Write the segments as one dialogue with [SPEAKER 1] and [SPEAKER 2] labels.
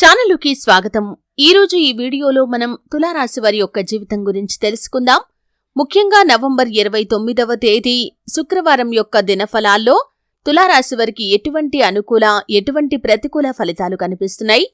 [SPEAKER 1] ఛానలుకి స్వాగతం. ఈరోజు ఈ వీడియోలో మనం తులారాశి వారి యొక్క జీవితం గురించి తెలుసుకుందాం. ముఖ్యంగా నవంబర్ ఇరవై తొమ్మిదవ తేదీ శుక్రవారం యొక్క దినఫలాల్లో తులారాశి వారికి ఎటువంటి అనుకూల ఎటువంటి ప్రతికూల ఫలితాలు కనిపిస్తున్నాయి?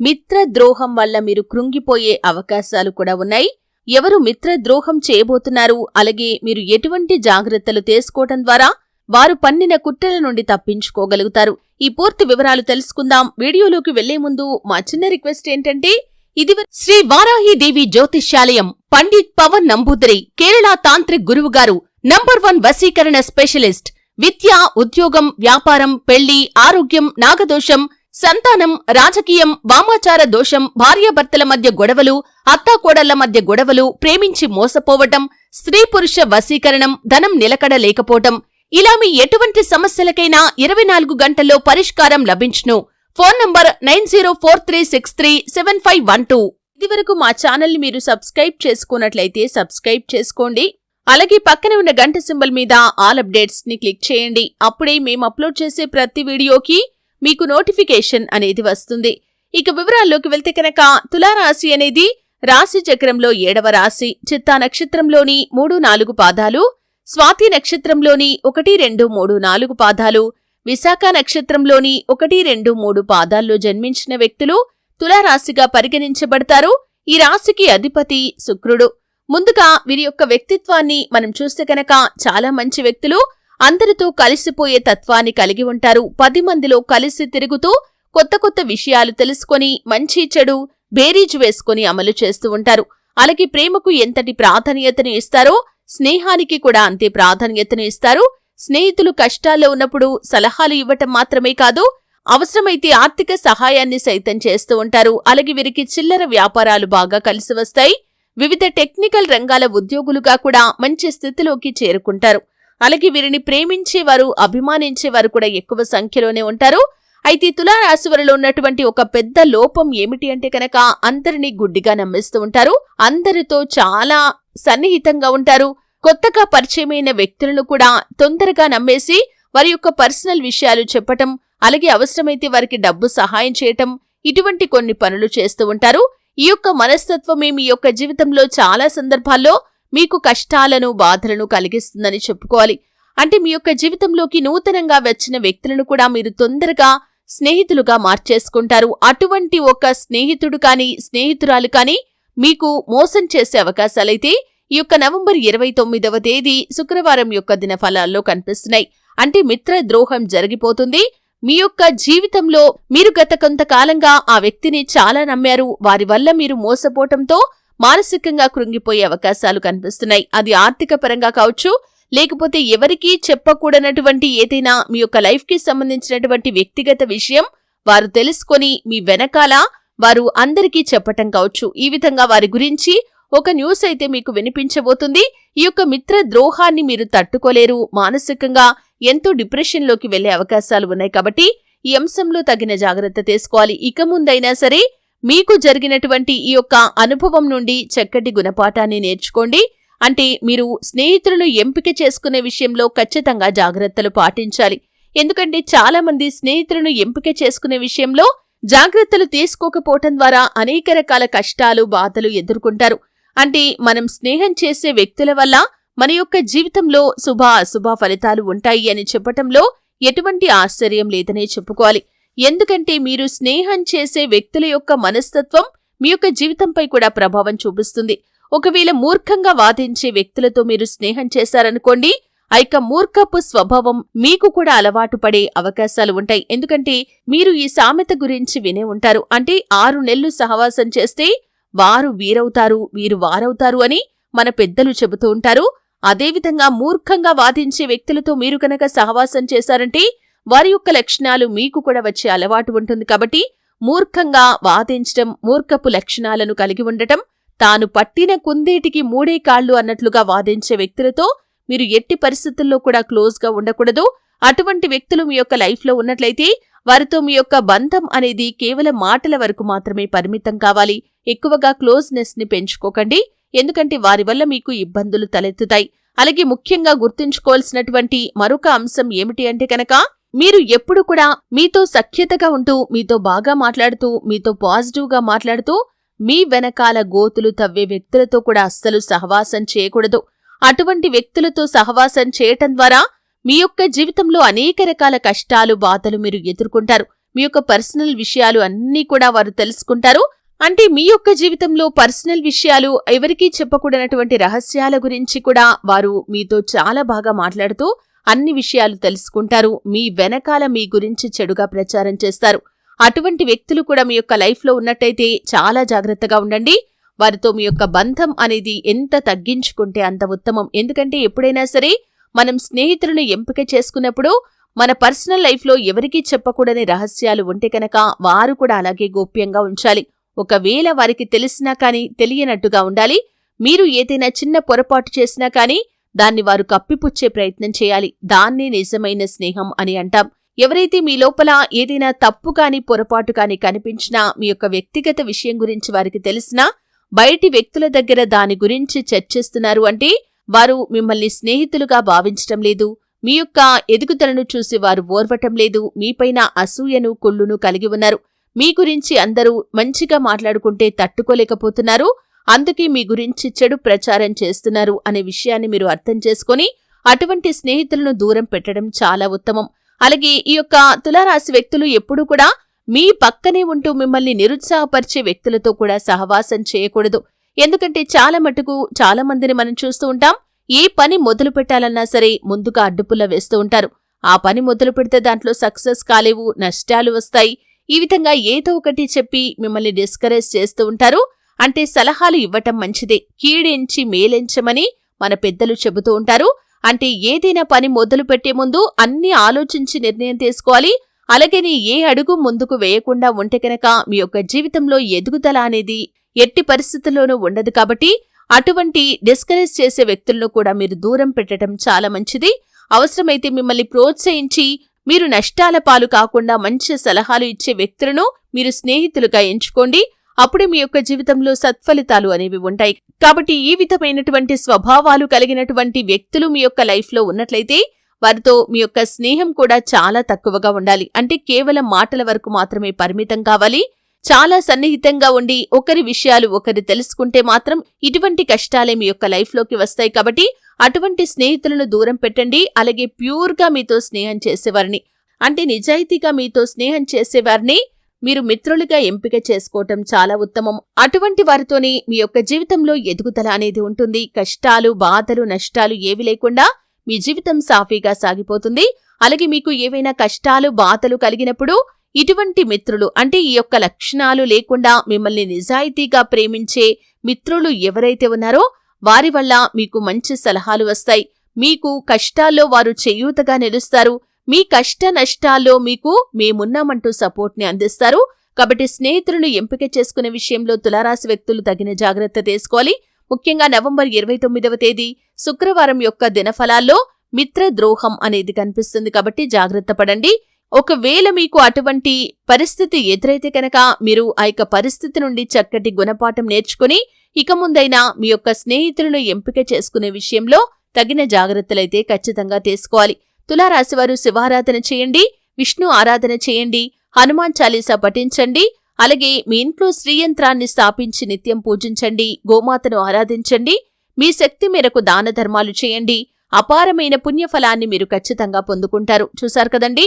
[SPEAKER 1] మిత్ర ద్రోహం వల్ల మీరు కృంగిపోయే అవకాశాలు కూడా ఉన్నాయి. ఎవరు మిత్ర ద్రోహం చేయబోతున్నారు? అలాగే మీరు ఎటువంటి జాగ్రత్తలు తీసుకోవటం ద్వారా వారు పన్నిన కుట్రల నుండి తప్పించుకోగలుగుతారు. ఈ పూర్తి వివరాలు తెలుసుకుందాం. వీడియోలోకి వెళ్ళే ముందు మా చిన్న రిక్వెస్ట్ ఏంటంటే ఇది శ్రీ వారాహి దేవి జ్యోతిష్యాలయం పండిత్ పవన్ నంబూదరి కేరళ తాంత్రిక్ గురువు గారు నంబర్ వన్ వశీకరణ స్పెషలిస్ట్ విద్య ఉద్యోగం వ్యాపారం పెళ్ళి ఆరోగ్యం నాగదోషం సంతానం రాజకీయం వామాచార దోషం భార్యాభర్తల మధ్య గొడవలు అత్తాకోడళ్ళ మధ్య గొడవలు ప్రేమించి మోసపోవటం స్త్రీ పురుష వశీకరణం ధనం నిలకడ లేకపోవటం ఇలా మీ ఎటువంటి సమస్యలకైనా ఇరవై నాలుగు గంటల్లో పరిష్కారం లభించును. Phone number nine zero four three six three seven five one two. ఇదివరకు మా ఛానల్ని మీరు సబ్స్క్రైబ్ చేసుకున్నట్లయితే సబ్స్క్రైబ్ చేసుకోండి. అలాగే పక్కనే ఉన్న గంట సింబల్ మీద ఆల్ అప్డేట్స్ని క్లిక్ చేయండి. అప్పుడే మేము అప్లోడ్ చేసే ప్రతి వీడియోకి మీకు నోటిఫికేషన్ అనేది వస్తుంది. ఇక వివరాల్లోకి వెళ్తే కనుక తులారాశి అనేది రాశి చక్రంలో ఏడవ రాశి. చిత్తా నక్షత్రంలోని మూడు నాలుగు పాదాలు స్వాతి నక్షత్రంలోని ఒకటి రెండు మూడు నాలుగు పాదాలు విశాఖ నక్షత్రంలోని ఒకటి రెండు మూడు పాదాల్లో జన్మించిన వ్యక్తులు తులారాశిగా పరిగణించబడతారు. ఈ రాశికి అధిపతి శుక్రుడు. ముందుగా వీరి యొక్క వ్యక్తిత్వాన్ని మనం చూస్తే కనుక చాలా మంచి వ్యక్తులు. అందరితో కలిసిపోయే తత్వాన్ని కలిగి ఉంటారు. పది మందిలో కలిసి తిరుగుతూ కొత్త కొత్త విషయాలు తెలుసుకొని మంచి చెడు బేరీజు వేసుకొని అమలు చేస్తూ ఉంటారు. అలాగే ప్రేమకు ఎంతటి ప్రాధాన్యతను ఇస్తారో స్నేహానికి కూడా అంతే ప్రాధాన్యతను ఇస్తారు. స్నేహితులు కష్టాల్లో ఉన్నప్పుడు సలహాలు ఇవ్వటం మాత్రమే కాదు అవసరమైతే ఆర్థిక సహాయాన్ని సైతం చేస్తూ ఉంటారు. అలాగే వీరికి చిల్లర వ్యాపారాలు బాగా కలిసి వస్తాయి. వివిధ టెక్నికల్ రంగాల ఉద్యోగులుగా కూడా మంచి స్థితిలోకి చేరుకుంటారు. అలాగే వీరిని ప్రేమించేవారు అభిమానించేవారు కూడా ఎక్కువ సంఖ్యలోనే ఉంటారు. అయితే తులారాశి వారిలో ఉన్నటువంటి ఒక పెద్ద లోపం ఏమిటి అంటే కనుక అందరినీ గుడ్డిగా నమ్మిస్తూ ఉంటారు. అందరితో చాలా సన్నిహితంగా ఉంటారు. కొత్తగా పరిచయమైన వ్యక్తులను కూడా తొందరగా నమ్మేసి వారి యొక్క పర్సనల్ విషయాలు చెప్పటం అలాగే అవసరమైతే వారికి డబ్బు సహాయం చేయటం ఇటువంటి కొన్ని పనులు చేస్తూ ఉంటారు. ఈ యొక్క మనస్తత్వమే మీ యొక్క జీవితంలో చాలా సందర్భాల్లో మీకు కష్టాలను బాధలను కలిగిస్తుందని చెప్పుకోవాలి. అంటే మీ యొక్క జీవితంలోకి నూతనంగా వచ్చిన వ్యక్తులను కూడా మీరు తొందరగా స్నేహితులుగా మార్చేసుకుంటారు. అటువంటి ఒక స్నేహితుడు కానీ స్నేహితురాలు కానీ మీకు మోసం చేసే అవకాశాలైతే యొక్క నవంబర్ ఇరవై తొమ్మిదవ తేదీ శుక్రవారం యొక్క దిన ఫలాల్లో కనిపిస్తున్నాయి. అంటే మిత్ర ద్రోహం జరిగిపోతుంది. మీ యొక్క జీవితంలో మీరు గత కొంతకాలంగా ఆ వ్యక్తిని చాలా నమ్మారు. వారి వల్ల మీరు మోసపోవటంతో మానసికంగా కృంగిపోయే అవకాశాలు కనిపిస్తున్నాయి. అది ఆర్థిక పరంగా కావచ్చు లేకపోతే ఎవరికీ చెప్పకూడనటువంటి ఏదైనా మీ యొక్క లైఫ్కి సంబంధించినటువంటి వ్యక్తిగత విషయం వారు తెలుసుకొని మీ వెనకాల వారు అందరికీ చెప్పటం కావచ్చు. ఈ విధంగా వారి గురించి ఒక న్యూస్ అయితే మీకు వినిపించబోతుంది. ఈ యొక్క మిత్ర ద్రోహాన్ని మీరు తట్టుకోలేరు. మానసికంగా ఎంతో డిప్రెషన్లోకి వెళ్ళే అవకాశాలు ఉన్నాయి కాబట్టి ఈ అంశంలో తగిన జాగ్రత్త తీసుకోవాలి. ఇక ముందైనా సరే మీకు జరిగినటువంటి ఈ యొక్క అనుభవం నుండి చక్కటి గుణపాఠాన్ని నేర్చుకోండి. అంటే మీరు స్నేహితులను ఎంపిక చేసుకునే విషయంలో ఖచ్చితంగా జాగ్రత్తలు పాటించాలి. ఎందుకంటే చాలా మంది స్నేహితులను ఎంపిక చేసుకునే విషయంలో జాగ్రత్తలు తీసుకోకపోవటం ద్వారా అనేక రకాల కష్టాలు బాధలు ఎదుర్కొంటారు. అంటే మనం స్నేహం చేసే వ్యక్తుల వల్ల మన యొక్క జీవితంలో శుభ అశుభ ఫలితాలు ఉంటాయి అని చెప్పటంలో ఎటువంటి ఆశ్చర్యం లేదనే చెప్పుకోవాలి. ఎందుకంటే మీరు స్నేహం చేసే వ్యక్తుల యొక్క మనస్తత్వం మీ యొక్క జీవితంపై కూడా ప్రభావం చూపిస్తుంది. ఒకవేళ మూర్ఖంగా వాదించే వ్యక్తులతో మీరు స్నేహం చేశారనుకోండి ఆ యొక్క మూర్ఖపు స్వభావం మీకు కూడా అలవాటు పడే అవకాశాలు ఉంటాయి. ఎందుకంటే మీరు ఈ సామెత గురించి వినే ఉంటారు. అంటే ఆరు నెలలు సహవాసం చేస్తే వారు వీరవుతారు వీరు వారవుతారు అని మన పెద్దలు చెబుతూ ఉంటారు. అదేవిధంగా మూర్ఖంగా వాదించే వ్యక్తులతో మీరు కనుక సహవాసం చేశారంటే వారి యొక్క లక్షణాలు మీకు కూడా వచ్చే అలవాటు ఉంటుంది కాబట్టి మూర్ఖంగా వాదించటం మూర్ఖపు లక్షణాలను కలిగి ఉండటం తాను పట్టిన కుందేటికి మూడే కాళ్ళు అన్నట్లుగా వాదించే వ్యక్తులతో మీరు ఎట్టి పరిస్థితుల్లో కూడా క్లోజ్గా ఉండకూడదు. అటువంటి వ్యక్తులు మీ యొక్క లైఫ్లో ఉన్నట్లయితే వారితో మీ యొక్క బంధం అనేది కేవలం మాటల వరకు మాత్రమే పరిమితం కావాలి. ఎక్కువగా క్లోజ్నెస్ని పెంచుకోకండి. ఎందుకంటే వారి వల్ల మీకు ఇబ్బందులు తలెత్తుతాయి. అలాగే ముఖ్యంగా గుర్తుంచుకోవాల్సినటువంటి మరొక అంశం ఏమిటి అంటే కనుక మీరు ఎప్పుడు కూడా మీతో సఖ్యతగా ఉంటూ మీతో బాగా మాట్లాడుతూ మీతో పాజిటివ్గా మాట్లాడుతూ మీ వెనకాల గోతులు తవ్వే వ్యక్తులతో కూడా అస్సలు సహవాసం చేయకూడదు. అటువంటి వ్యక్తులతో సహవాసం చేయటం ద్వారా మీ యొక్క జీవితంలో అనేక రకాల కష్టాలు బాధలు మీరు ఎదుర్కొంటారు. మీ యొక్క పర్సనల్ విషయాలు అన్నీ కూడా వారు తెలుసుకుంటారు. అంటే మీ యొక్క జీవితంలో పర్సనల్ విషయాలు ఎవరికీ చెప్పకూడనటువంటి రహస్యాల గురించి కూడా వారు మీతో చాలా బాగా మాట్లాడుతూ అన్ని విషయాలు తెలుసుకుంటారు. మీ వెనకాల మీ గురించి చెడుగా ప్రచారం చేస్తారు. అటువంటి వ్యక్తులు కూడా మీ యొక్క లైఫ్లో ఉన్నట్టయితే చాలా జాగ్రత్తగా ఉండండి. వారితో మీ యొక్క బంధం అనేది ఎంత తగ్గించుకుంటే అంత ఉత్తమం. ఎందుకంటే ఎప్పుడైనా సరే మనం స్నేహితులను ఎంపిక చేసుకున్నప్పుడు మన పర్సనల్ లైఫ్లో ఎవరికీ చెప్పకూడని రహస్యాలు ఉంటే కనుక వారు కూడా అలాగే గోప్యంగా ఉంచాలి. ఒకవేళ వారికి తెలిసినా కానీ తెలియనట్టుగా ఉండాలి. మీరు ఏదైనా చిన్న పొరపాటు చేసినా కానీ దాన్ని వారు కప్పిపుచ్చే ప్రయత్నం చేయాలి. దాన్నే నిజమైన స్నేహం అని అంటాం. ఎవరైతే మీ లోపల ఏదైనా తప్పు కాని పొరపాటు కాని కనిపించినా మీ యొక్క వ్యక్తిగత విషయం గురించి వారికి తెలిసినా బయటి వ్యక్తుల దగ్గర దాని గురించి చర్చిస్తున్నారు అంటే వారు మిమ్మల్ని స్నేహితులుగా భావించటం లేదు. మీ యొక్క ఎదుగుదలను చూసి వారు ఓర్వటం లేదు. మీపైన అసూయను కుళ్ళును కలిగి ఉన్నారు. మీ గురించి అందరూ మంచిగా మాట్లాడుకుంటే తట్టుకోలేకపోతున్నారు. అందుకే మీ గురించి చెడు ప్రచారం చేస్తున్నారు అనే విషయాన్ని మీరు అర్థం చేసుకొని అటువంటి స్నేహితులను దూరం పెట్టడం చాలా ఉత్తమం. అలాగే ఈ యొక్క తులారాశి వ్యక్తులు ఎప్పుడూ కూడా మీ పక్కనే ఉంటూ మిమ్మల్ని నిరుత్సాహపరిచే వ్యక్తులతో కూడా సహవాసం చేయకూడదు. ఎందుకంటే చాలా మటుకు చాలా మందిని మనం చూస్తూ ఉంటాం. ఏ పని మొదలు పెట్టాలన్నా సరే ముందుగా అడ్డుపుల్ల వేస్తూ ఉంటారు. ఆ పని మొదలు పెడితే దాంట్లో సక్సెస్ కాలేవు నష్టాలు వస్తాయి. ఈ విధంగా ఏదో ఒకటి చెప్పి మిమ్మల్ని డిస్కరేజ్ చేస్తూ ఉంటారు. అంటే సలహాలు ఇవ్వటం మంచిదే. కీడెంచి మేలెంచమని మన పెద్దలు చెబుతూ ఉంటారు. అంటే ఏదైనా పని మొదలు పెట్టే ముందు అన్ని ఆలోచించి నిర్ణయం తీసుకోవాలి. అలాగని ఏ అడుగు ముందుకు వేయకుండా ఉంటే కనుక మీ యొక్క జీవితంలో ఎదుగుదల అనేది ఎట్టి పరిస్థితుల్లోనూ ఉండదు కాబట్టి అటువంటి డిస్కరేజ్ చేసే వ్యక్తులను కూడా మీరు దూరం పెట్టడం చాలా మంచిది. అవసరమైతే మిమ్మల్ని ప్రోత్సహించి మీరు నష్టాల పాలు కాకుండా మంచి సలహాలు ఇచ్చే వ్యక్తులను మీరు స్నేహితులుగా ఎంచుకోండి. అప్పుడే మీ యొక్క జీవితంలో సత్ఫలితాలు అనేవి ఉంటాయి. కాబట్టి ఈ విధమైనటువంటి స్వభావాలు కలిగినటువంటి వ్యక్తులు మీ యొక్క లైఫ్లో ఉన్నట్లయితే వారితో మీ యొక్క స్నేహం కూడా చాలా తక్కువగా ఉండాలి. అంటే కేవలం మాటల వరకు మాత్రమే పరిమితం కావాలి. చాలా సన్నిహితంగా ఉండి ఒకరి విషయాలు ఒకరు తెలుసుకుంటే మాత్రం ఇటువంటి కష్టాలే మీ యొక్క లైఫ్లోకి వస్తాయి కాబట్టి అటువంటి స్నేహితులను దూరం పెట్టండి. అలాగే ప్యూర్గా మీతో స్నేహం చేసేవారిని అంటే నిజాయితీగా మీతో స్నేహం చేసేవారిని మీరు మిత్రులుగా ఎంపిక చేసుకోవటం చాలా ఉత్తమం. అటువంటి వారితోనే మీ యొక్క జీవితంలో ఎదుగుదల అనేది ఉంటుంది. కష్టాలు బాధలు నష్టాలు ఏవి లేకుండా మీ జీవితం సాఫీగా సాగిపోతుంది. అలాగే మీకు ఏవైనా కష్టాలు బాధలు కలిగినప్పుడు ఇటువంటి మిత్రులు అంటే ఈ యొక్క లక్షణాలు లేకుండా మిమ్మల్ని నిజాయితీగా ప్రేమించే మిత్రులు ఎవరైతే ఉన్నారో వారి వల్ల మీకు మంచి సలహాలు వస్తాయి. మీకు కష్టాల్లో వారు చేయూతగా నిలుస్తారు. మీ కష్ట నష్టాల్లో మీకు మేమున్నామంటూ సపోర్ట్ని అందిస్తారు. కాబట్టి స్నేహితులను ఎంపిక చేసుకునే విషయంలో తులారాశి వ్యక్తులు తగిన జాగ్రత్త తీసుకోవాలి. ముఖ్యంగా నవంబర్ ఇరవై తొమ్మిదవ తేదీ శుక్రవారం యొక్క దినఫలాల్లో మిత్ర ద్రోహం అనేది కనిపిస్తుంది కాబట్టి జాగ్రత్త పడండి. ఒకవేళ మీకు అటువంటి పరిస్థితి ఎదురైతే కనుక మీరు ఆ యొక్క పరిస్థితి నుండి చక్కటి గుణపాఠం నేర్చుకుని ఇక ముందైనా మీ యొక్క స్నేహితులను ఎంపిక చేసుకునే విషయంలో తగిన జాగ్రత్తలైతే ఖచ్చితంగా తీసుకోవాలి. తులారాశివారు శివారాధన చేయండి విష్ణు ఆరాధన చేయండి హనుమాన్ చాలీసా పఠించండి అలాగే మీ ఇంట్లో శ్రీయంత్రాన్ని స్థాపించి నిత్యం పూజించండి గోమాతను ఆరాధించండి మీ శక్తి మేరకు దాన ధర్మాలు చేయండి అపారమైన పుణ్యఫలాన్ని మీరు ఖచ్చితంగా పొందుకుంటారు. చూశారు కదండీ?